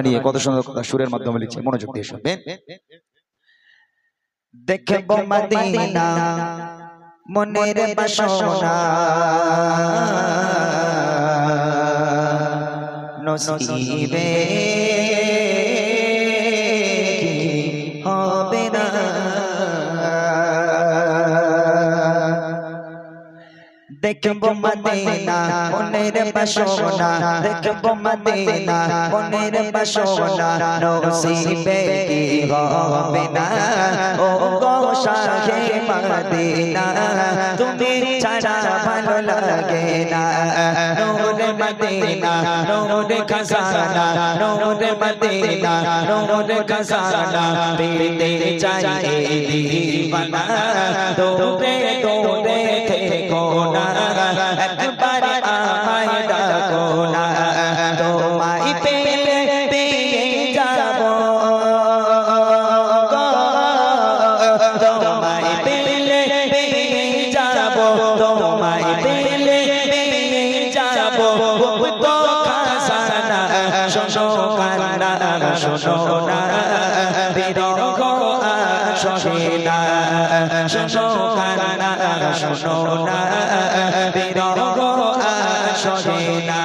নিয়ে কত সুন্দর কথা সুরের মাধ্যমে লিখছে মনোযোগ দিয়ে শুনবেন। মদিনা মনের বাসনা নসিবে দেখব মদিনা মনের বাসনা দেখব মদিনা মনের বাসনা নসিবে কি হবে না ও গো শাহে মদিনা তুমি ছাড়া ভালো লাগে না নূর মদিনা নূর খজানা নূর মদিনা নূর খজানা পেতে চাই দিবানা দৌড়ে দৌড়ে থেকো না একবার আমায় ডাকো না তোমায় পেলে পেয়ে যাব তোমায় পেলে পেয়ে যাব তোমায় পেলে পেয়ে যাব তো খাসানা শোনো কান্না শোনো না বিরহ আসে না শোনো কান্না শোনো না আসে না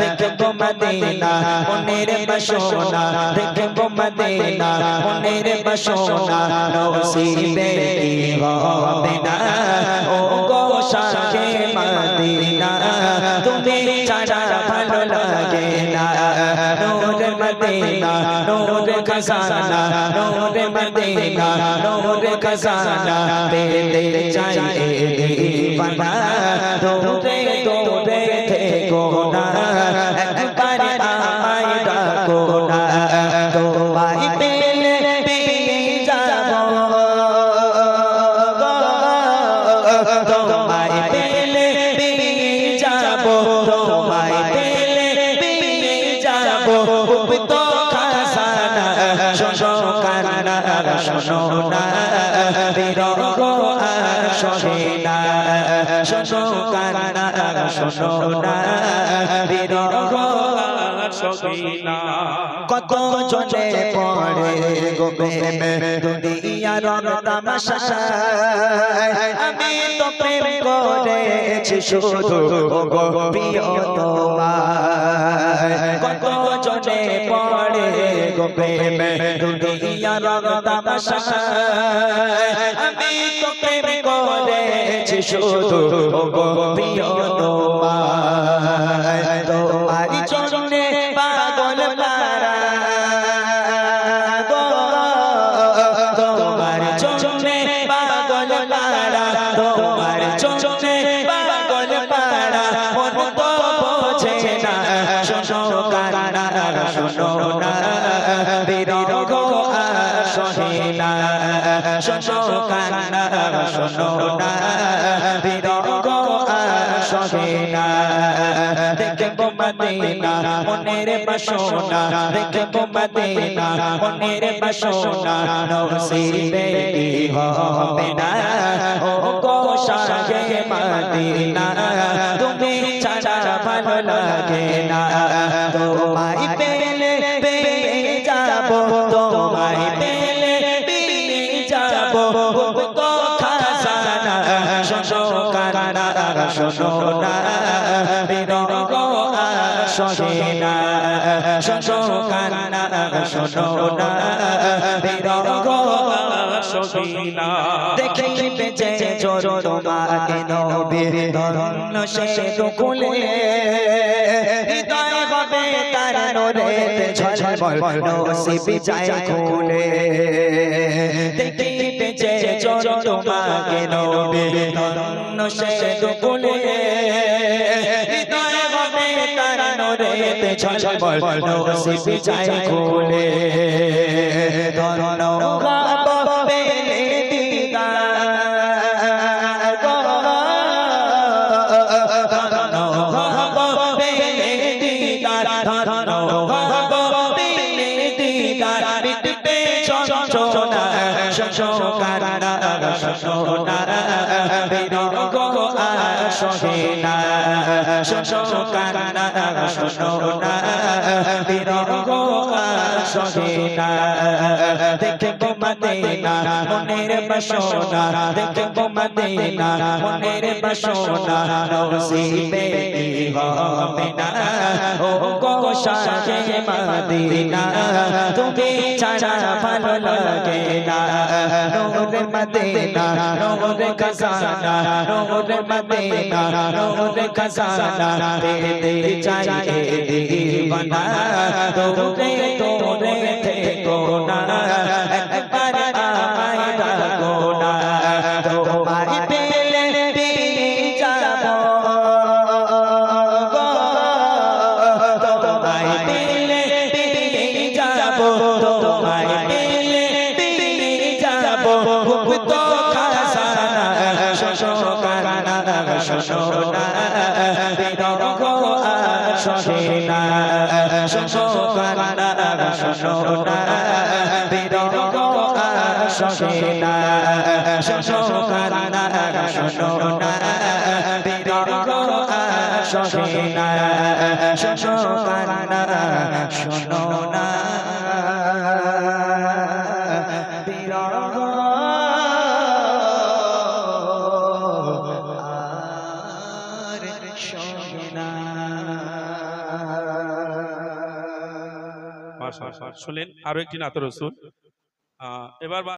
দেখব মদিনা, মনের বাসনা। দেখব মদিনা, মনের বাসনা। নসিবে কি হবে না। ও গো শাহে মদিনা, তুমি ছাড়া ভালো লাগে না। নূর মদিনা, নূর খজানা। নূর মদিনা, নূর খজানা। পেতে চাই দিবানা। শোনো না বিরহ আসে না শোনো শোনো না। কত জনে পড়ে গোবে দুনিয়ার তামাশা। আমি তো প্রেম করেছি শুধু গো প্রিয় কত জনে পড়ে গোবে দুনিয়ার তো তোমার চোখে পাগল পাড়া, মন তো বোঝে না। শোনো কান্না, শোনো না। বিরহ আসে না। শোনো কান্না, শোনো না। বিরহ আসে না। দেখব মদিনা, মনের বাসনা। দেখব মদিনা, মনের বাসনা। নসিবে হবে না? ও গো শাহে মদিনা, তুমি ছাড়া ভালো লাগে না। তোমায় পেলে পেয়ে যাব। শোনো না বিরহ আসে না, শোনো কান্না, শোনো না বিরহ দেখিবে যে জোর তোমাকে নবী ধন্য, সে দুকুলে হৃদয় হবে তার নোরে, ঝলমল নসিব যায় খুলে। দেখিবে যে জোর তোমাকে নবী ধন্য সে দুকুলে হৃদয় হবে তার নোরে ঝলমল নসিব যায় খুলে। ধন্য পেলে দিদার গো ধন্য পেলে দিদার ধন্য পেলে দিদার মিটবে যন্ত্রণা শোকারা শোনা বিরহ আসে না শোনা বিরহ গো আর সহে না। দেখব মদিনা, মনের বাসনা, দেখব মদিনা, মনের বাসনা, নসিবে হবে না? ও গো মদিনা, তুমি ছাড়া ভালো লাগে না। নূর মদিনা, নূর খজানা, নূর মদিনা, নূর খজানা পেতে চাই দিবানা তোরে তোরে থেকো না। যাব তোমায় পেলে পেয়ে যাব। খুব তো খাসানা শোষো কানা শোষো না। বিরহ আর সহে না শোষো কানা শোষো না। বিরহ আর সহে না শোষো কানা শোষো না। শোনো না। শুনলেন আরও একটি নাত রসুল। এবার